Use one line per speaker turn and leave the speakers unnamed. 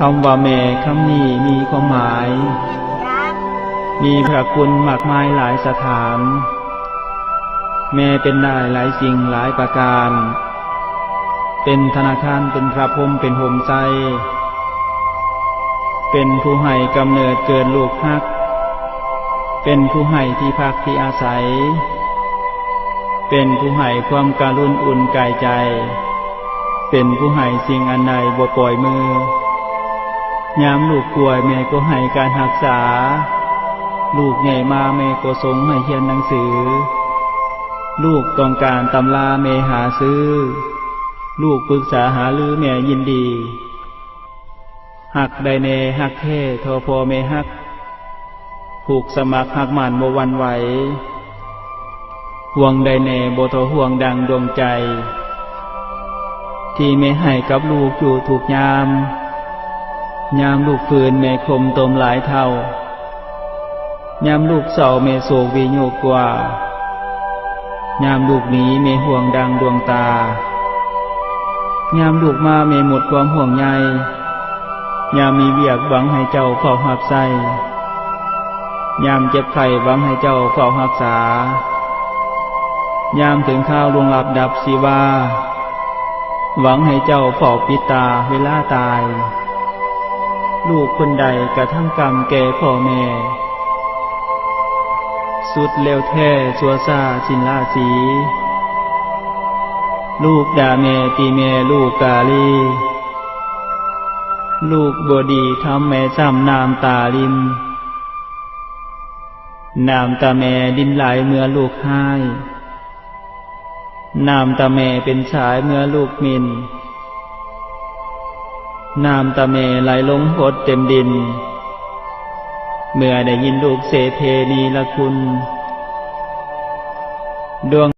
คำว่าแม่คำนี้มีความหมาย มีพระคุณมากมายหลายสถาน แม่เป็นได้หลายสิ่งหลายประการ เป็นธนาคารเป็นพระพรมเป็นห่มใจ เป็นผู้ให้กำเนิดเกิดลูกฮัก เป็นผู้ให้ที่พักที่อาศัย เป็นผู้ให้ความการุณอุ่นกายใจ เป็นผู้ให้สิ่งอันใดบ่ปล่อยมือ ยามลูกป่วยแม่ก็ให้การรักษา ลูกใหญ่มาแม่ก็ส่งให้เรียนหนังสือ ลูกต้องการตำราแม่หาซื้อ ลูกปรึกษาหาลือแม่ยินดีหักไดเนหักเท่ทอพอแม่หัก ผูกสมัครหักหมันโมวันไหวห่วงใดเนโบทห่วงดังดวงใจ ที่ไม่ให้กับลูกอยู่ถูกยาม ยามลูกฟืนแม่คมตมหลายเท่ายามลูกเศร้าแม่โศกวิโยกกว่ายามลูกหนี้แม่ห่วงดังดวงตายามลูกมาแม่หมดความห่วงใยยามมีเบียกหวังให้เจ้าเฝ้าหับใส่ยามเจ็บไข้หวังให้เจ้าเฝ้าหักษายามถึงข้าวลวงหลับดับสีว่าหวังให้เจ้าเฝ้าปิตาเวลาตาย ลูกคนใดกระทั่งกรรมแก่พ่อแม่ สุดเร็วแท้ชัวซาชินลาสี ลูกด่าแม่ตีแม่ลูกกาลี ลูกบดีทำแม่ซ้ำน้ำตาลิมน้ำตาแม่ดินไหลเมื่อลูกหายน้ำตาแม่เป็นสายเมื่อลูกมิน น้ำตาเมไหลลงหดเต็มดิน เมื่อได้ยินลูกเสเพนีละคุณ ดวง